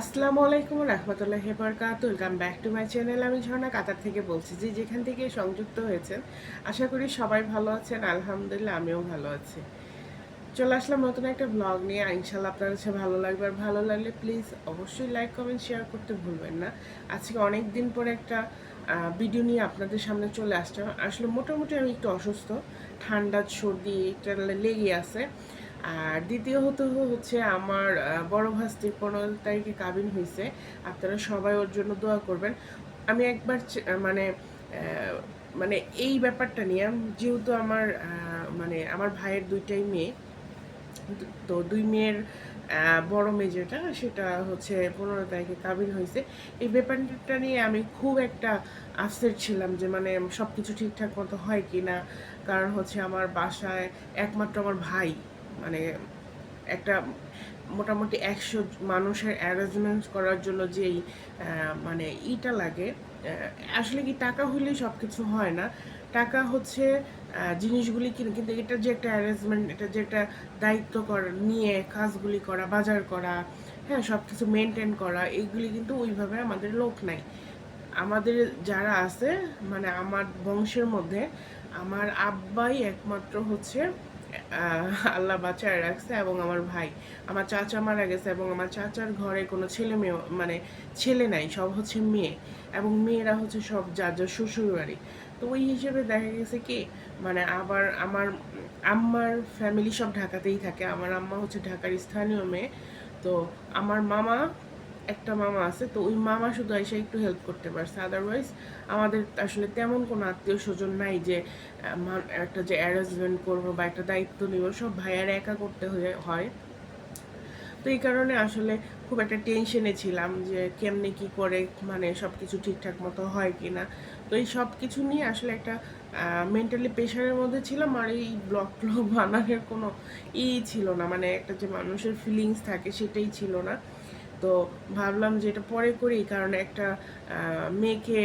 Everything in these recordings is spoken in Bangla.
আসসালামু আলাইকুম রহমতুল্লাহ বরকাত welcome back to my channel আমি ঝর্ণা কাতার থেকে বলছি যে যেখান থেকে সংযুক্ত হয়েছেন, আশা করি সবাই ভালো আছেন। আলহামদুলিল্লাহ, আমিও ভালো আছি। চলে আসলাম নতুন একটা ব্লগ নিয়ে। ইনশাল্লাহ আপনার কাছে ভালো লাগবে। আর ভালো লাগলে প্লিজ অবশ্যই লাইক কমেন্ট শেয়ার করতে ভুলবেন না। আজকে অনেক দিন পরে একটা ভিডিও নিয়ে আপনাদের সামনে চলে আসলাম। আসলে মোটামুটি আমি একটু অসুস্থ। ঠান্ডা, সর্দি এটা লেগে আছে। আর দ্বিতীয়ত হচ্ছে আমার বড় ভাস্তির পনেরো তারিখে কাবিন হয়েছে আপনারা সবাই ওর জন্য দোয়া করবেন। আমি একবার মানে মানে এই ব্যাপারটা নিয়ে যেহেতু আমার মানে আমার ভাইয়ের দুইটাই মেয়ে, তো দুই মেয়ের বড় মেয়ে যেটা, সেটা হচ্ছে পনেরো তারিখে কাবিন হয়েছে এই ব্যাপারটা নিয়ে আমি খুব একটা আপসেট ছিলাম যে মানে সব কিছু ঠিকঠাক মতো হয় কি না কারণ হচ্ছে আমার বাসায় একমাত্র আমার ভাই। মানে একটা মোটামুটি একশো মানুষের অ্যারেঞ্জমেন্ট করার জন্য যেই মানে ইটা লাগে আসলে কি টাকা হইলেই সব কিছু হয় না। টাকা হচ্ছে জিনিসগুলি কিনে, কিন্তু এটা যে একটা অ্যারেঞ্জমেন্ট এটা যে একটা দায়িত্ব করা, নিয়ে কাজগুলি করা, বাজার করা হ্যাঁ সব কিছু মেনটেন করা, এইগুলি কিন্তু ওইভাবে আমাদের লোক নাই। আমাদের যারা আছে মানে আমার বংশের মধ্যে, আমার আব্বাই একমাত্র হচ্ছে আল্লাহ বাঁচায় রাখছে এবং আমার ভাই। আমার চাচা মারা গেছে এবং আমার চাচার ঘরে কোনো ছেলে মেয়ে মানে ছেলে নাই, সব হচ্ছে মেয়ে এবং মেয়েরা হচ্ছে সব যা যা শ্বশুর বাড়ি। তো ওই হিসেবে দেখা গেছে কি মানে আবার আমার আম্মার ফ্যামিলি সব ঢাকাতেই থাকে। আমার আম্মা হচ্ছে ঢাকার স্থানীয় মেয়ে। তো আমার মামা একটা মামা আছে, তো ওই মামা শুধু এসে একটু হেল্প করতে পারছে। আদারওয়াইজ আমাদের আসলে তেমন কোনো আত্মীয় স্বজন নাই যে একটা যে অ্যারেঞ্জমেন্ট করব বা একটা দায়িত্ব নিব, সব ভাইয়ার একা করতে হয়ে- হয়। তো এই কারণে আসলে খুব একটা টেনশনে ছিলাম যে, কেমনে কি করে মানে সব কিছু ঠিকঠাক মতো হয় কি না তো এই সব কিছু নিয়ে আসলে একটা মেন্টালি প্রেশারের মধ্যে ছিলাম, আর এই ব্লগ ব্লগ বানানোর কোনো ই ছিল না। মানে একটা যে মানুষের ফিলিংস থাকে সেটাই ছিল না। তো ভাবলাম যে এটা পরে করি, কারণ একটা মেয়েকে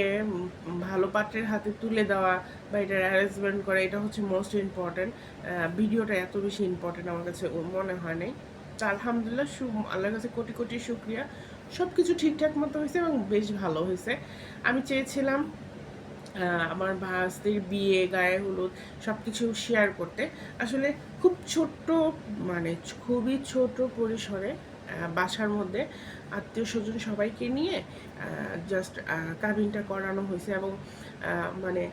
ভালো পাত্রের হাতে তুলে দেওয়া বা এটার অ্যারেঞ্জমেন্ট করা, এটা হচ্ছে মোস্ট ইম্পর্ট্যান্ট ভিডিওটা এত বেশি ইম্পর্ট্যান্ট আমার কাছে মনে হয় নাই। তো আলহামদুলিল্লাহ সু আল্লাহর কাছে কোটি কোটি শুক্রিয়া। সব কিছু ঠিকঠাক মতো হয়েছে এবং বেশ ভালো হয়েছে। আমি চেয়েছিলাম আমার ভাস্তির বিয়ে, গায়ে হলুদ সব কিছু শেয়ার করতে। আসলে খুব ছোট্ট মানে খুবই ছোট পরিসরে বাসার মধ্যে আত্মীয় স্বজন সবাইকে নিয়ে জাস্ট কাবিনটা করানো হয়েছে এবং মানে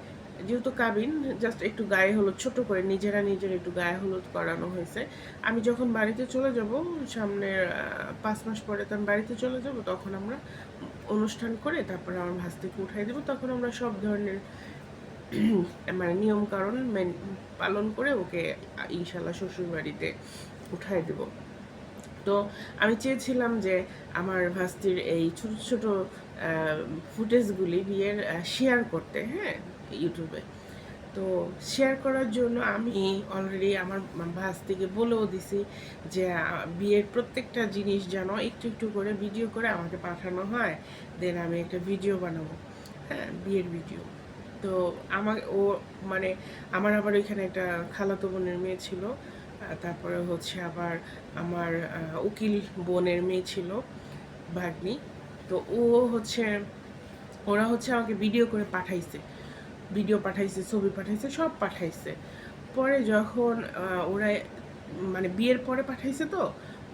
যেহেতু কাবিন জাস্ট একটু গায়ে হলুদ, ছোট করে নিজেরা নিজের একটু গায়ে হলুদ করানো হয়েছে। আমি যখন বাড়িতে চলে যাব, সামনের পাঁচ মাস পরে তো আমি বাড়িতে চলে যাব, তখন আমরা অনুষ্ঠান করে তারপরে আমার ভাস্তিকে উঠাই দেবো। তখন আমরা সব ধরনের মানে নিয়ম কারণ পালন করে ওকে ইনশাল্লাহ শ্বশুর বাড়িতে উঠাই দেবো। তো আমি চেয়েছিলাম যে আমার ভাস্তির এই ছোট ছোট ফুটেজগুলি বিয়ের শেয়ার করতে হ্যাঁ ইউটিউবে তো শেয়ার করার জন্য আমি অলরেডি আমার ভাস্তিকে বলেও দিছি যে বিয়ের প্রত্যেকটা জিনিস যেন একটু একটু করে ভিডিও করে আমাকে পাঠানো হয় দেন আমি একটা ভিডিও বানাবো হ্যাঁ বিয়ের ভিডিও তো আমার ও মানে আমার আবার ওইখানে একটা খালাতো বোনের মেয়ে ছিল তারপরে হচ্ছে আবার আমার উকিল বোনের মেয়ে ছিল, ভাগ্নি। তো ও হচ্ছে, ওরা হচ্ছে আমাকে ভিডিও করে পাঠাইছে। ভিডিও পাঠাইছে, ছবি পাঠাইছে, সব পাঠাইছে। পরে যখন ওরা মানে বিয়ের পরে পাঠাইছে তো,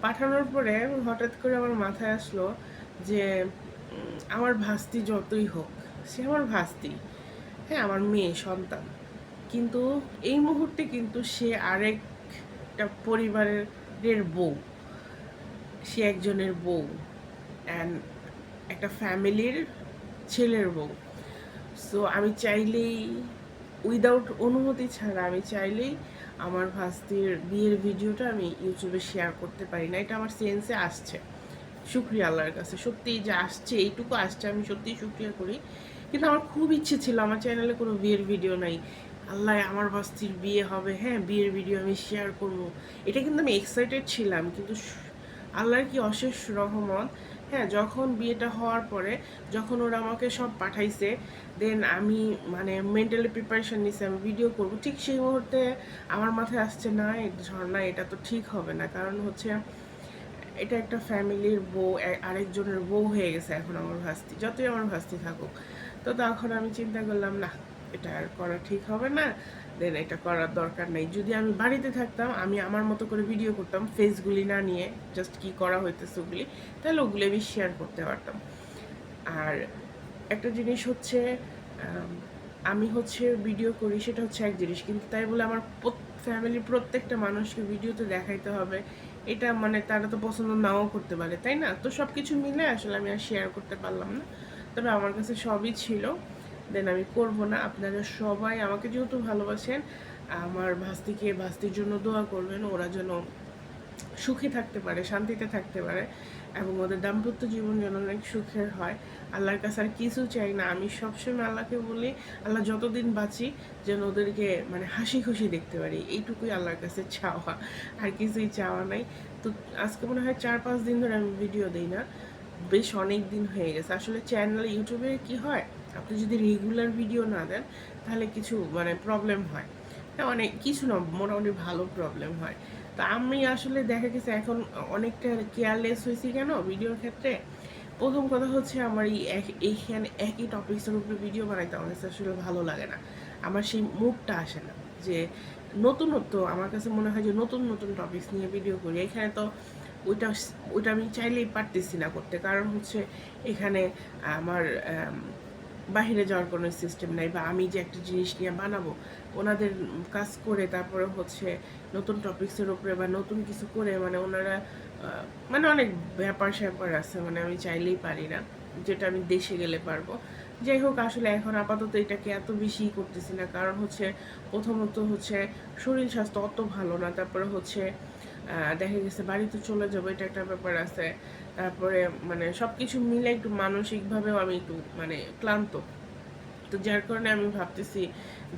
পাঠানোর পরে হঠাৎ করে আমার মাথায় আসলো যে আমার ভাস্তি যতই হোক, সে আমার ভাস্তি। হ্যাঁ আমার মেয়ে, সন্তান। কিন্তু এই মুহূর্তে কিন্তু সে আরেকটা পরিবারের বউ। সে একজনের বউ অ্যান্ড একটা ফ্যামিলির ছেলের বউ। সো আমি চাইলেই উইদাউট অনুমতি ছাড়া আমি চাইলেই আমার ভাস্তির বিয়ের ভিডিওটা আমি ইউটিউবে শেয়ার করতে পারি না। এটা আমার সেন্সে আসছে। শুক্রিয়া আল্লাহর কাছে। সত্যিই যে আসছে, এইটুকু আসছে, আমি সত্যিই শুক্রিয়া করি। কিন্তু আমার খুব ইচ্ছে ছিল, আমার চ্যানেলে কোনো বিয়ের ভিডিও নাই। আল্লাহ, আমার ভাস্তির বিয়ে হবে হ্যাঁ বিয়ের ভিডিও আমি শেয়ার করব। এটা কিন্তু আমি এক্সাইটেড ছিলাম, কিন্তু আল্লাহর কি অশেষ রহমত হ্যাঁ যখন বিয়েটা হওয়ার পরে, যখন ওরা আমাকে সব পাঠাইছে দেন আমি মানে মেন্টালি প্রিপারেশন নিছি, আমি ভিডিও করব। ঠিক সেই মুহূর্তে আমার মাথায় আসছে, না ঝর্ণা, এটা তো ঠিক হবে না। কারণ হচ্ছে, এটা একটা ফ্যামিলির বউ আরেকজনের বউ হয়ে গেছে এখন আমার ভাস্তি, যতই আমার ভাস্তি থাকুক। তো তখন আমি চিন্তা করলাম, না এটা আর করা ঠিক হবে না দেন এটা করার দরকার নেই। যদি আমি বাড়িতে থাকতাম, আমি আমার মতো করে ভিডিও করতাম ফেসগুলি না নিয়ে জাস্ট কি করা হইতেছে ওগুলি, তাহলে ওগুলি আমি শেয়ার করতে পারতাম। আর একটা জিনিস হচ্ছে, আমি হচ্ছে ভিডিও করি, সেটা হচ্ছে এক জিনিস, কিন্তু তাই বলে আমার ফ্যামিলির প্রত্যেকটা মানুষকে ভিডিওতে দেখাইতে হবে, এটা মানে তারা তো পছন্দ নাও করতে পারে, তাই না? তো সব কিছু মিলে আসলে আমি আর শেয়ার করতে পারলাম না। তবে আমার কাছে সবই ছিল। দেন আমি করব না, আপনারা সবাই আমাকে যেহেতু ভালোবাসেন, আমার ভাস্তিকে ভাস্তির জন্য দোয়া করবেন, ওরা যেন সুখে থাকতে পারে, শান্তিতে থাকতে পারে এবং ওদের দাম্পত্য জীবন যেন অনেক সুখের হয়। আল্লাহর কাছে আর কিছু চাই না, আমি সবসময় আল্লাহকে বলি, আল্লাহ যতদিন বাঁচি যেন ওদেরকে মানে হাসি খুশি দেখতে পারি, এইটুকুই আল্লাহর কাছে চাওয়া, আর কিছুই চাওয়া নাই। তো আজকে মনে হয় চার পাঁচ দিন ধরে আমি ভিডিও দিই না। বেশ অনেক দিন হয়ে গেছে। আসলে চ্যানেল ইউটিউবে কি হয়, আপনি যদি রেগুলার ভিডিও না দেন, তাহলে কিছু মানে প্রবলেম হয়। অনেক কিছু না, মোটামুটি ভালো প্রবলেম হয়। তো আমি আসলে দেখা গেছে এখন অনেকটা কেয়ারলেস হয়েছি কেন ভিডিওর ক্ষেত্রে? প্রথম কথা হচ্ছে আমার এই এইখানে একই টপিক্সের উপরে ভিডিও বানাইতে আমার কাছে আসলে ভালো লাগে না। আমার সেই মুডটা আসে না। যে নতুনত্ব, আমার কাছে মনে হয় যে নতুন নতুন টপিক্স নিয়ে ভিডিও করি। এখানে তো ওইটা ওইটা আমি চাইলেই পারতেছি না করতে। কারণ হচ্ছে এখানে আমার আম, বাইরে যাওয়ার কোনো সিস্টেম নাই বা আমি যে একটা জিনিস নিয়ে বানাবো ওনাদের কাজ করে তারপরে হচ্ছে নতুন টপিক্সের উপরে বা নতুন কিছু করে মানে ওনারা মানে অনেক ব্যাপার স্যাপার আছে মানে আমি চাইলেই পারি না যেটা আমি দেশে গেলে পারব। যাই হোক আসলে এখন আপাতত এটাকে এত বেশি করতেছি না কারণ হচ্ছে প্রথমত হচ্ছে শরীর স্বাস্থ্য অত ভালো না তারপরে হচ্ছে দেখা গেছে বাড়িতে চলে যাব, এটা একটা ব্যাপার আছে। তারপরে মানে সব কিছু মিলে একটু মানসিকভাবেও আমি একটু মানে ক্লান্ত। তো যার কারণে আমি ভাবতেছি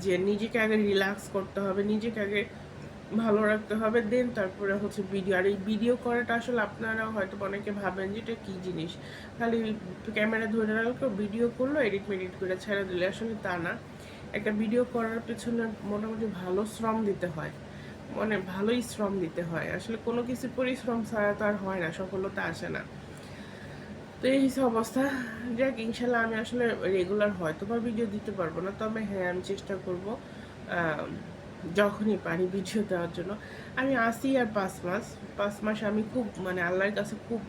যে নিজেকে আগে রিল্যাক্স করতে হবে, নিজেকে আগে ভালো রাখতে হবে দেন তারপরে হচ্ছে ভিডিও আর এই ভিডিও করাটা আসলে আপনারাও হয়তো অনেকে ভাবেন যে এটা কী জিনিস? খালি ক্যামেরা ধরে রাখল ভিডিও করল এডিট মেডিট করে ছেড়ে দিলে। আসলে তা না। একটা ভিডিও করার পেছনে মোটামুটি ভালো শ্রম দিতে হয়। মানে ভালোই শ্রম দিতে হয়। আসলে কোনো কিছু পরিশ্রম ছাড়া তো আর হয় না, সফলতা আসে না। তো এই হচ্ছে অবস্থা। যাক, ইনশাল্লাহ আমি আসলে রেগুলার হয়তো বা ভিডিও দিতে পারব না, তবে হ্যাঁ আমি চেষ্টা করব যখনই পারি ভিডিও দেওয়ার জন্য। আমি আসি আর পাঁচ মাস। পাঁচ মাস আমি খুব মানে আল্লাহর কাছে খুব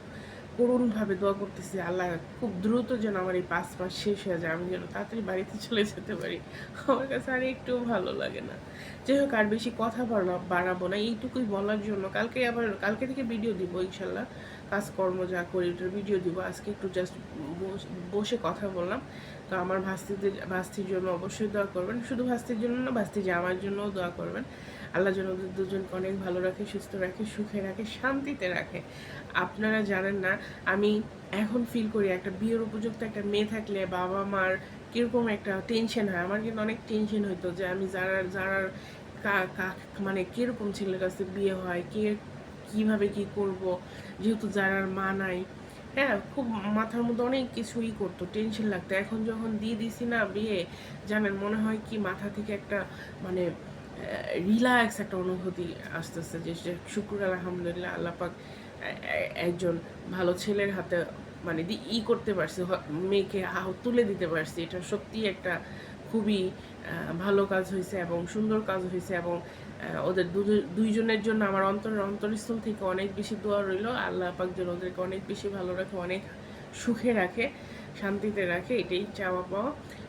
করুণভাবে দোয়া করতেছি, আল্লাহ খুব দ্রুত যেন আমার এই পাঁচ মাস শেষ হয়ে যায়, আমি যেন তাড়াতাড়ি বাড়িতে চলে যেতে পারি। আমার কাছে আর একটুও ভালো লাগে না। যাই হোক, আর বেশি কথা বাড়া- বাড়াবো না, এইটুকুই বলার জন্য। কালকে আবার, কালকে থেকে ভিডিও দিব ইনশাল্লাহ। কাজকর্ম যা করি, ওটার ভিডিও দিব। আজকে একটু জাস্ট বসে কথা বললাম। তো আমার ভাস্তিদের, ভাস্তির জন্য অবশ্যই দোয়া করবেন। শুধু ভাস্তির জন্য না, ভাস্তি জামার জন্যও দোয়া করবেন। আল্লাহ যেন দুজনকে অনেক ভালো রাখে, সুস্থ রাখে, সুখে রাখে, শান্তিতে রাখে। আপনারা জানেন না, আমি এখন ফিল করি একটা বিয়ের উপযুক্ত একটা মেয়ে থাকলে বাবা মার কীরকম একটা টেনশন হয়। আমার কিন্তু অনেক টেনশন হইতো যে আমি যারা যারা মানে কীরকম ছেলের কাছে বিয়ে হয়, কে কীভাবে কি করব, যেহেতু যারার মা নাই। হ্যাঁ খুব মাথার মধ্যে অনেক কিছুই করতো টেনশন লাগতো। এখন যখন দিয়ে দিছি না বিয়ে, জানেন মনে হয় কি মাথা থেকে একটা মানে রিল্যাক্স একটা অনুভূতি আসতেছে যে যে শুক্র আলহামদুলিল্লাহ আল্লাপাক একজন ভালো ছেলের হাতে মানে ই করতে পারছি মেয়েকে আহ তুলে দিতে পারছি। এটা সত্যি একটা খুবই ভালো কাজ হয়েছে এবং সুন্দর কাজ হয়েছে এবং ওদের দুইজনের জন্য আমার অন্তরের অন্তরস্থল থেকে অনেক বেশি দোয়া রইল। আল্লাহ পাক যেন ওদেরকে অনেক বেশি ভালো রাখে, অনেক সুখে রাখে, শান্তিতে রাখে, এটাই চাওয়া পাওয়া।